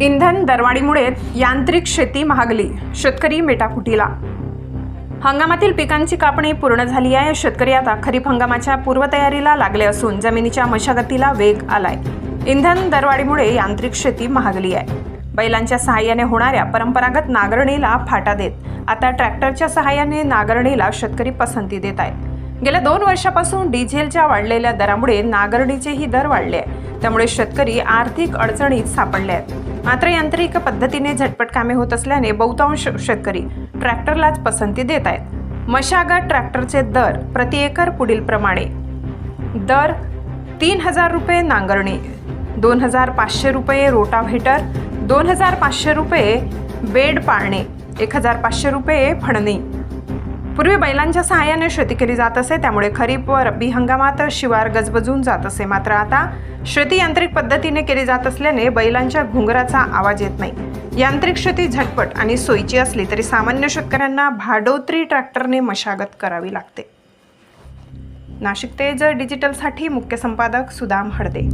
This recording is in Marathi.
इंधन दरवाढीमुळे यांत्रिक शेती महागली. शेतकरी मेटाफुटीला हंगामातील पिकांची कापणी पूर्ण झाली आहे. शेतकरी आता खरीप हंगामाच्या पूर्वतयारीला लागले असून जमिनीच्या मशागतीला वेग आलाय. इंधन दरवाढीमुळे यांत्रिक शेती महागली आहे. बैलांच्या सहाय्याने होणाऱ्या परंपरागत नांगरणीला फाटा देत आता ट्रॅक्टरच्या सहाय्याने नांगरणीला शेतकरी पसंती देत आहेत. गेल्या दोन वर्षापासून डिझेलच्या वाढलेल्या दरामुळे नांगरणीचेही दर वाढले आहे त्यामुळे शेतकरी आर्थिक अडचणीत सापडले आहेत. मात्र यांत्रिक पद्धतीने झटपट कामे होत असल्याने बहुतांश शेतकरी ट्रॅक्टरलाच पसंती देत आहेत. मशागत ट्रॅक्टरचे दर प्रति एकर पुढील प्रमाणे. दर तीन हजार रुपये नांगरणी दोन हजार पाचशे रुपये रोटाव्हेटर दोन हजार पाचशे रुपये बेड पाळणे एक हजार पाचशे रुपये फणणी. पूर्वी बैलांच्या सहाय्याने शेती केली जात असे त्यामुळे खरीप व रब्बी हंगामात शिवार गजबजून जात असे. मात्र आता शेती यांत्रिक पद्धतीने केली जात असल्याने बैलांच्या घुंगराचा आवाज येत नाही. यांत्रिक शेती झटपट आणि सोयीची असली तरी सामान्य शेतकऱ्यांना भाडोत्री ट्रॅक्टरने मशागत करावी लागते. नाशिक तेज डिजिटलसाठी मुख्य संपादक सुदाम हडदे